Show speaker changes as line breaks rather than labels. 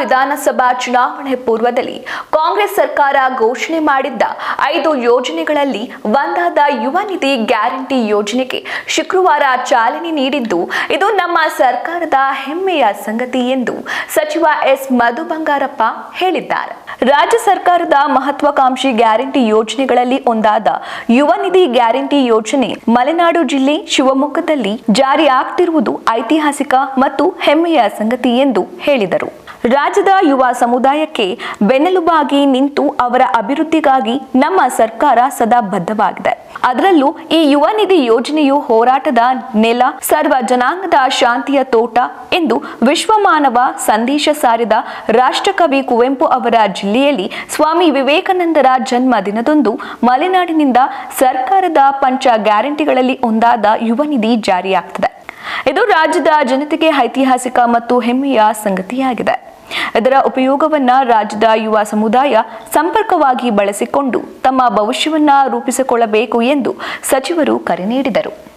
ವಿಧಾನಸಭಾ ಚುನಾವಣೆ ಪೂರ್ವದಲ್ಲಿ ಕಾಂಗ್ರೆಸ್ ಸರ್ಕಾರ ಘೋಷಣೆ ಮಾಡಿದ್ದ ಐದು ಯೋಜನೆಗಳಲ್ಲಿ ಒಂದಾದ ಯುವ ನಿಧಿ ಗ್ಯಾರಂಟಿ ಯೋಜನೆಗೆ ಶುಕ್ರವಾರ ಚಾಲನೆ ನೀಡಿದ್ದು, ಇದು ನಮ್ಮ ಸರ್ಕಾರದ ಹೆಮ್ಮೆಯ ಸಂಗತಿ ಎಂದು ಸಚಿವ ಎಸ್. ಮಧು ಬಂಗಾರಪ್ಪ ಹೇಳಿದ್ದಾರೆ. ರಾಜ್ಯ ಸರ್ಕಾರದ ಮಹತ್ವಾಕಾಂಕ್ಷಿ ಗ್ಯಾರಂಟಿ ಯೋಜನೆಗಳಲ್ಲಿ ಒಂದಾದ ಯುವ ನಿಧಿ ಗ್ಯಾರಂಟಿ ಯೋಜನೆ ಮಲೆನಾಡು ಜಿಲ್ಲೆ ಶಿವಮೊಗ್ಗದಲ್ಲಿ ಜಾರಿಯಾಗ್ತಿರುವುದು ಐತಿಹಾಸಿಕ ಮತ್ತು ಹೆಮ್ಮೆಯ ಸಂಗತಿ ಎಂದು ಹೇಳಿದರು. ರಾಜ್ಯದ ಯುವ ಸಮುದಾಯಕ್ಕೆ ಬೆನ್ನೆಲುಬಾಗಿ ನಿಂತು ಅವರ ಅಭಿವೃದ್ಧಿಗಾಗಿ ನಮ್ಮ ಸರ್ಕಾರ ಸದಾ ಬದ್ಧವಾಗಿದೆ. ಅದರಲ್ಲೂ ಈ ಯುವ ನಿಧಿ ಯೋಜನೆಯು ಹೋರಾಟದ ನೆಲ, ಸರ್ವ ಜನಾಂಗದ ಶಾಂತಿಯ ತೋಟ ಎಂದು ವಿಶ್ವಮಾನವ ಸಂದೇಶ ಸಾರಿದ ರಾಷ್ಟ್ರಕವಿ ಕುವೆಂಪು ಅವರ ಜಿಲ್ಲೆಯಲ್ಲಿ ಸ್ವಾಮಿ ವಿವೇಕಾನಂದರ ಜನ್ಮ ದಿನದಂದು ಮಲೆನಾಡಿನಿಂದ ಸರ್ಕಾರದ ಪಂಚ ಗ್ಯಾರಂಟಿಗಳಲ್ಲಿ ಒಂದಾದ ಯುವ ನಿಧಿ ಜಾರಿಯಾಗ್ತದೆ. ಇದು ರಾಜ್ಯದ ಜನತೆಗೆ ಐತಿಹಾಸಿಕ ಮತ್ತು ಹೆಮ್ಮೆಯ ಸಂಗತಿಯಾಗಿದೆ. ಇದರ ಉಪಯೋಗವನ್ನ ರಾಜ್ಯದ ಯುವ ಸಮುದಾಯ ಸಂಪರ್ಕವಾಗಿ ಬಳಸಿಕೊಂಡು ತಮ್ಮ ಭವಿಷ್ಯವನ್ನ ರೂಪಿಸಿಕೊಳ್ಳಬೇಕು ಎಂದು ಸಚಿವರು ಕರೆ ನೀಡಿದರು.